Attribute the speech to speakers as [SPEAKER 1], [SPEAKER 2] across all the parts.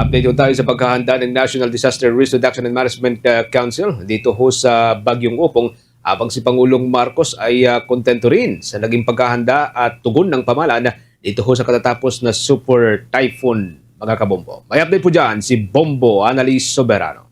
[SPEAKER 1] Update po tayo sa paghahanda ng National Disaster Risk Reduction and Management uh, Council dito ho sa Bagyong Upong habang si Pangulong Marcos ay uh, kontento rin sa naging paghahanda at tugon ng pamahalaan dito ho sa katatapos na Super Typhoon mga kabombo. May update po dyan si Bombo Annalise Soberano.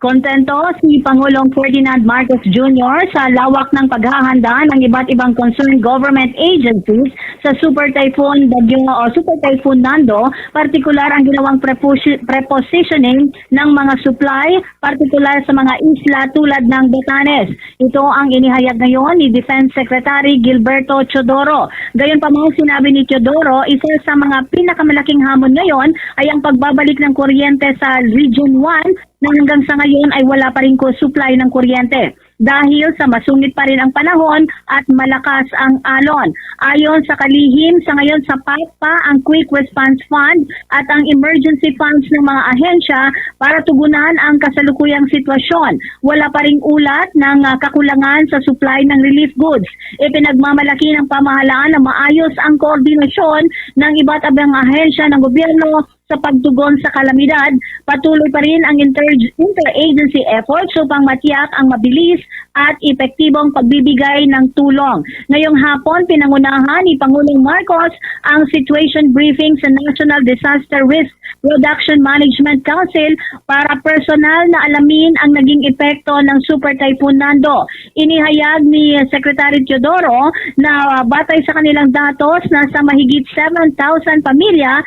[SPEAKER 2] Kontento si Pangulong Ferdinand Marcos Jr. sa lawak ng paghahanda ng iba't ibang concerned government agencies sa Super Typhoon Bagyo o Super Typhoon Nando, partikular ang ginawang preposi- prepositioning ng mga supply, partikular sa mga isla tulad ng Batanes. Ito ang inihayag ngayon ni Defense Secretary Gilberto Chodoro. Gayon pa mga sinabi ni Chodoro, isa sa mga pinakamalaking hamon ngayon ay ang pagbabalik ng kuryente sa Region 1 na hanggang sa ngayon ay wala pa rin ko supply ng kuryente dahil sa masungit pa rin ang panahon at malakas ang alon. Ayon sa kalihim, sa ngayon sapat pa ang Quick Response Fund at ang emergency funds ng mga ahensya para tugunan ang kasalukuyang sitwasyon. Wala pa ring ulat ng ah, kakulangan sa supply ng relief goods. Ipinagmamalaki ng pamahalaan na maayos ang koordinasyon ng iba't ibang ahensya ng gobyerno sa pagtugon sa kalamidad, patuloy pa rin ang inter- interagency efforts upang matiyak ang mabilis at epektibong pagbibigay ng tulong. Ngayong hapon, pinangunahan ni Pangulong Marcos ang situation briefing sa National Disaster Risk Reduction Management Council para personal na alamin ang naging epekto ng Super Typhoon Nando. Inihayag ni Secretary Teodoro na batay sa kanilang datos, nasa mahigit 7,000 pamilya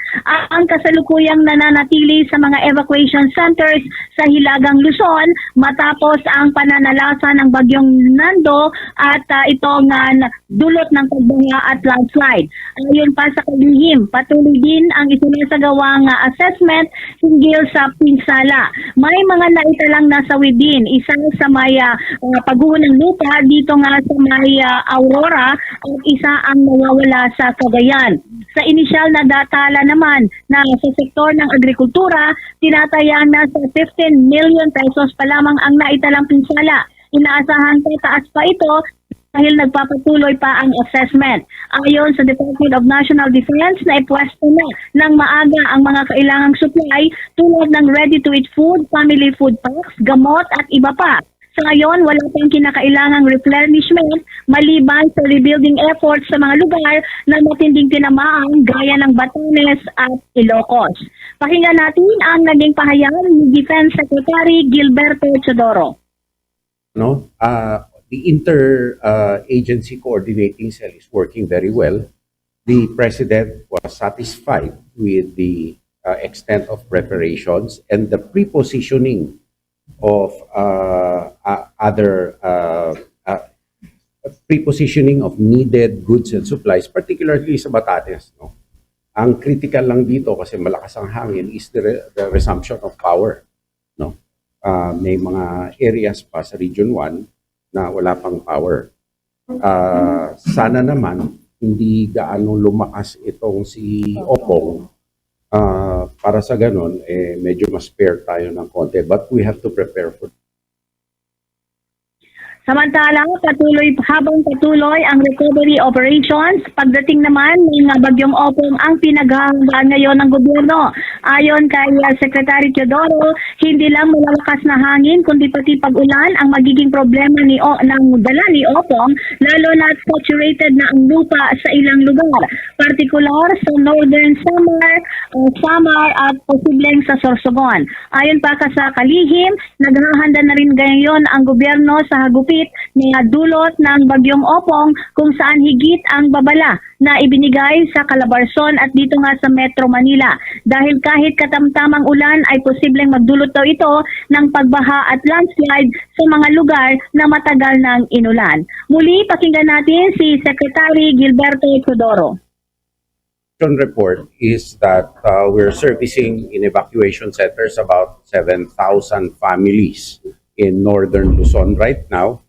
[SPEAKER 2] ang kasalukuyang nananatili sa mga evacuation centers sa Hilagang Luzon matapos ang pananalasa ng bagyong Nando at uh, itong uh, dulot ng pagbaha at landslide. Ayon pa sa kalihim, patuloy din ang isinasagawang uh, assessment hinggil sa pinsala. May mga naitalang nasawi din, isa sa may uh, uh, pagguho ng lupa dito nga sa may uh, Aurora at isa ang nawawala sa Cagayan. Sa inisyal na datala naman na sa sektor ng agrikultura, tinatayang nasa 15 million pesos pa lamang ang naitalang pinsala. Inaasahan pa taas pa ito dahil nagpapatuloy pa ang assessment. Ayon sa Department of National Defense na ipwesto na ng maaga ang mga kailangang supply tulad ng ready-to-eat food, family food packs, gamot at iba pa. Sa ngayon, wala pang kinakailangang replenishment maliban sa rebuilding efforts sa mga lugar na matinding tinamaan gaya ng Batanes at Ilocos. Pakinggan natin ang naging pahayag ni Defense Secretary Gilberto Chodoro.
[SPEAKER 3] no uh, the inter uh, coordinating cell is working very well the president was satisfied with the uh, extent of preparations and the prepositioning of uh, other uh, uh, prepositioning of needed goods and supplies particularly sa Batanes no ang critical lang dito kasi malakas ang hangin is the, re- the resumption of power no uh, may mga areas pa sa Region 1 na wala pang power. Uh, sana naman hindi gaano lumakas itong si Opong uh, para sa ganun, eh, medyo mas spare tayo ng konti. But we have to prepare for
[SPEAKER 2] Samantala, patuloy habang patuloy ang recovery operations, pagdating naman ng bagyong Opong ang pinaghahandaan ngayon ng gobyerno. Ayon kay uh, Secretary Teodoro, hindi lang malalakas na hangin kundi pati pag-ulan ang magiging problema ni o, ng dala ni Opong, lalo na saturated na ang lupa sa ilang lugar, partikular sa Northern Samar, uh, Samar at posibleng sa Sorsogon. Ayon pa ka sa kalihim, naghahanda na rin ngayon ang gobyerno sa hagupit na dulot ng bagyong Opong kung saan higit ang babala na ibinigay sa Calabarzon at dito nga sa Metro Manila. Dahil kahit katamtamang ulan ay posibleng magdulot daw ito ng pagbaha at landslide sa mga lugar na matagal nang inulan. Muli, pakinggan natin si Secretary Gilberto.
[SPEAKER 3] Action report is that uh, we're servicing in evacuation centers about 7,000 families in northern Luzon right now.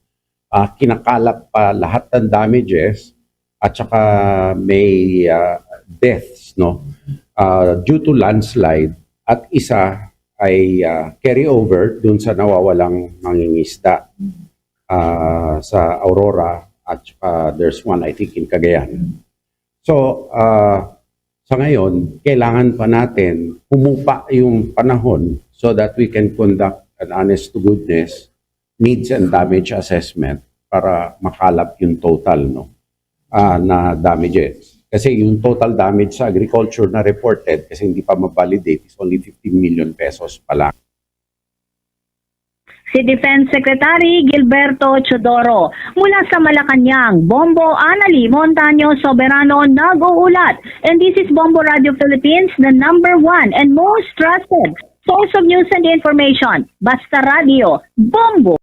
[SPEAKER 3] Uh, kinakalap pa lahat ng damages at saka may uh, deaths no uh, due to landslide at isa ay uh, carry over dun sa nawawalang mangingisda uh, sa Aurora at saka there's one I think in Cagayan. So, uh, Sa ngayon, kailangan pa natin humupa yung panahon so that we can conduct an honest to goodness needs and damage assessment para makalap yung total no ah, na damages. Kasi yung total damage sa agriculture na reported kasi hindi pa ma-validate is only 15 million pesos pa lang.
[SPEAKER 2] Si Defense Secretary Gilberto Chodoro mula sa Malacanang, Bombo Anali Montaño Soberano nag-uulat. And this is Bombo Radio Philippines, the number one and most trusted source of news and information. Basta Radio, Bombo.